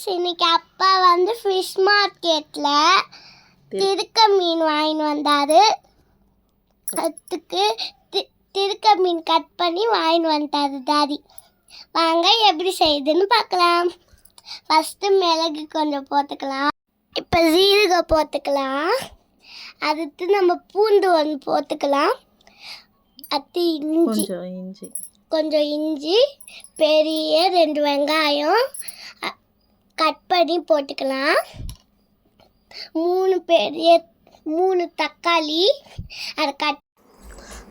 Guys இன்னைக்கு அப்பா வந்து ஃபிஷ் மார்க்கெட்டில் திருக்க மீன் வாங்கிட்டு வந்தாரு. அதுக்கு திருக்க மீன் கட் பண்ணி வாங்கிட்டு வந்துட்டாரு டாடி வாங்க எப்படி செய்யுதுன்னு பார்க்கலாம். ஃபஸ்ட்டு மிளகு கொஞ்சம் போட்டுக்கலாம். இப்போ ஜீரகம் போட்டுக்கலாம். அடுத்து நம்ம பூண்டு ஒன்று போட்டுக்கலாம். அடுத்து இஞ்சி. கொஞ்சம் இஞ்சி. கொஞ்சம் இஞ்சி பெரிய ரெண்டு வெங்காயம் பண்ணி போட்டுக்கலாம். மூணு பெரிய மூணு தக்காளி அதை கட்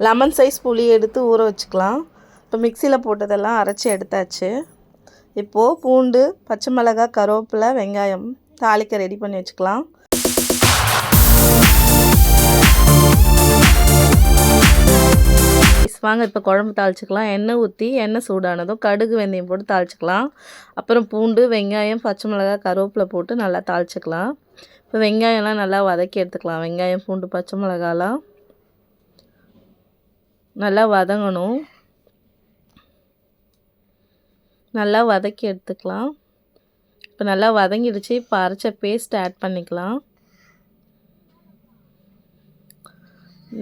லெமன் சைஸ் புளி எடுத்து ஊற வச்சுக்கலாம். இப்போ மிக்சியில் போட்டதெல்லாம் அரைச்சி எடுத்தாச்சு. இப்போது பூண்டு பச்சை மிளகாய் கருவேப்பிலை வெங்காயம் தாளிக்க ரெடி பண்ணி வச்சுக்கலாம். வாங்க இப்போ குழம்பு தாளிச்சுக்கலாம். எண்ணெய் ஊற்றி எண்ணெய் சூடானதும் கடுகு வெந்தயம் போட்டு தாளிச்சுக்கலாம். அப்புறம் பூண்டு வெங்காயம் பச்சை மிளகாய் கருவேப்பிலை போட்டு நல்லா தாளிச்சுக்கலாம். இப்போ வெங்காயம்லாம் நல்லா வதக்கி எடுத்துக்கலாம். வெங்காயம் பூண்டு பச்சை மிளகாலாம் நல்லா வதங்கணும். நல்லா வதக்கி எடுத்துக்கலாம். இப்போ நல்லா வதங்கிடுச்சு. இப்போ அரைச்ச பேஸ்ட் ஆட் பண்ணிக்கலாம்.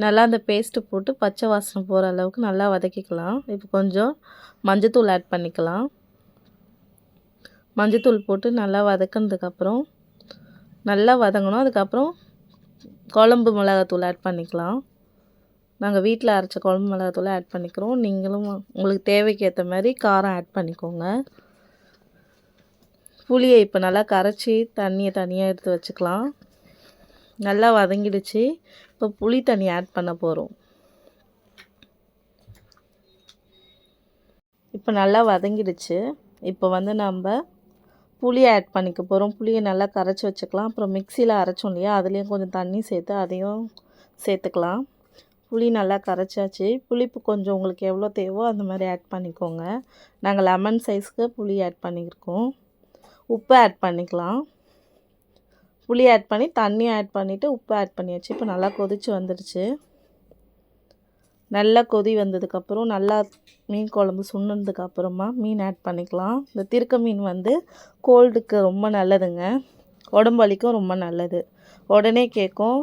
நல்லா அந்த பேஸ்ட்டு போட்டு பச்சை வாசனை போகிற அளவுக்கு நல்லா வதக்கிக்கலாம். இப்போ கொஞ்சம் மஞ்சத்தூள் ஆட் பண்ணிக்கலாம். மஞ்சத்தூள் போட்டு நல்லா வதக்குனதுக்கப்புறம் நல்லா வதங்கணும். அதுக்கப்புறம் குழம்பு மிளகாத்தூள் ஆட் பண்ணிக்கலாம். நாங்கள் வீட்டில் அரைச்ச குழம்பு மிளகாத்தூளை ஆட் பண்ணிக்கிறோம். நீங்களும் உங்களுக்கு தேவைக்கு ஏற்ற மாதிரி காரம் ஆட் பண்ணிக்கோங்க. புளியை இப்போ நல்லா கரைச்சி தண்ணியை தனியாக எடுத்து வச்சுக்கலாம். நல்லா வதங்கிடுச்சு. இப்போ புளி தண்ணி ஆட் பண்ண போகிறோம் இப்போ நல்லா வதங்கிடுச்சு. இப்போ வந்து நம்ம புளியை ஆட் பண்ணிக்க போகிறோம் புளியை நல்லா கரைச்சி வச்சுக்கலாம். அப்புறம் மிக்சியில் அரைச்சோம் இல்லையா? அதுலேயும் கொஞ்சம் தண்ணி சேர்த்து அதையும் சேர்த்துக்கலாம். புளி நல்லா கரைச்சாச்சு. புளிப்பு கொஞ்சம் உங்களுக்கு எவ்வளோ தேவோ அந்த மாதிரி ஆட் பண்ணிக்கோங்க. நாங்கள் லெமன் சைஸ்க்கு புளி ஆட் பண்ணியிருக்கோம். உப்பு ஆட் பண்ணிக்கலாம். புளி ஆட் பண்ணி தண்ணி ஆட் பண்ணிவிட்டு உப்பு ஆட் பண்ணியாச்சு. இப்போ நல்லா கொதிச்சு வந்துடுச்சு. நல்லா கொதி வந்ததுக்கப்புறம் நல்லா மீன் குழம்பு சுண்ணதுக்கப்புறமா மீன் ஆட் பண்ணிக்கலாம். இந்த திருக்க மீன் வந்து கோல்டுக்கு ரொம்ப நல்லதுங்க. உடம்பு வலிக்கும் ரொம்ப நல்லது. உடனே கேட்கும்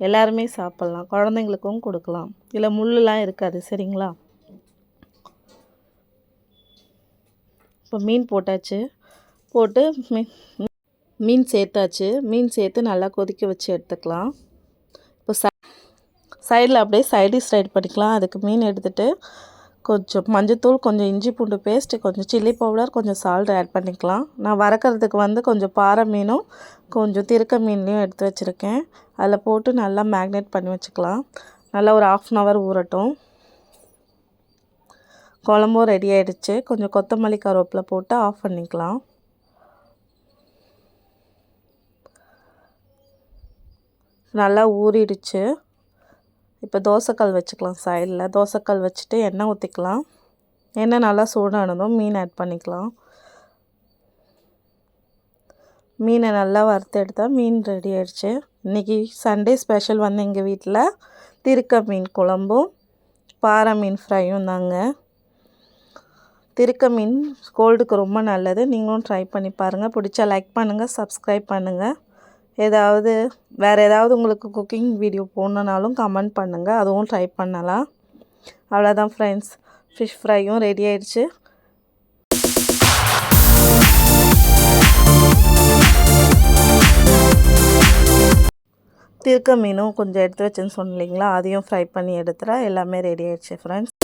எல்லாருமே சாப்பிட்லாம். குழந்தைங்களுக்கும் கொடுக்கலாம். இதில் முள்ளுலாம் இருக்காது சரிங்களா? இப்போ மீன் போட்டாச்சு. போட்டு மீன் மீன் சேர்த்தாச்சு. மீன் சேர்த்து நல்லா கொதிக்க வச்சு எடுத்துக்கலாம். இப்போ ச சைடில் அப்படியே சைடிஷ் ரைட் பண்ணிக்கலாம். அதுக்கு மீன் எடுத்துகிட்டு கொஞ்சம் மஞ்சத்தூள் கொஞ்சம் இஞ்சி பூண்டு பேஸ்ட்டு கொஞ்சம் சில்லி பவுடர் கொஞ்சம் சால்ட் ஆட் பண்ணிக்கலாம். நான் வறக்கிறதுக்கு வந்து கொஞ்சம் பாறை மீனும் கொஞ்சம் திருக்க மீன்லேயும் எடுத்து வச்சுருக்கேன். அதில் போட்டு நல்லா மேக்னேட் பண்ணி வச்சுக்கலாம். நல்லா ஒரு ஆஃப் அன் ஹவர் ஊறட்டும். குழம்பும் ரெடி ஆகிடுச்சு கொஞ்சம் கொத்தமல்லி கருவேப்பில் போட்டு ஆஃப் பண்ணிக்கலாம். நல்லா ஊறிடுச்சு. இப்போ தோசைக்கல் வச்சுக்கலாம் சைடில் தோசைக்கல் வச்சுட்டு எண்ணெய் ஊற்றிக்கலாம் எண்ணெய் நல்லா சூடானதும் மீன் ஆட் பண்ணிக்கலாம். மீனை நல்லா வறுத்து எடுத்தால் மீன் ரெடி ஆயிடுச்சு. இன்றைக்கி சண்டே ஸ்பெஷல் வந்து எங்கள் வீட்டில் திருக்க மீன் குழம்பும் பாறை மீன் ஃப்ரையும் தாங்க. திருக்க மீன் கோல்டுக்கு ரொம்ப நல்லது. நீங்களும் ட்ரை பண்ணி பாருங்கள் பிடிச்சா லைக் பண்ணுங்கள் சப்ஸ்கிரைப் பண்ணுங்கள் ஏதாவது வேறு ஏதாவது உங்களுக்கு குக்கிங் வீடியோ போடணுன்னாலும் கமெண்ட் பண்ணுங்கள் அதுவும் ட்ரை பண்ணலாம். அவ்வளோதான் ஃப்ரெண்ட்ஸ் ஃபிஷ் ஃப்ரையும் ரெடி ஆயிடுச்சு. திருக்க மீனும் கொஞ்சம் எடுத்து வச்சேன்னு சொன்னீங்களா? அதையும் ஃப்ரை பண்ணி எடுத்துகிறேன் எல்லாமே ரெடி ஆயிடுச்சு ஃப்ரெண்ட்ஸ்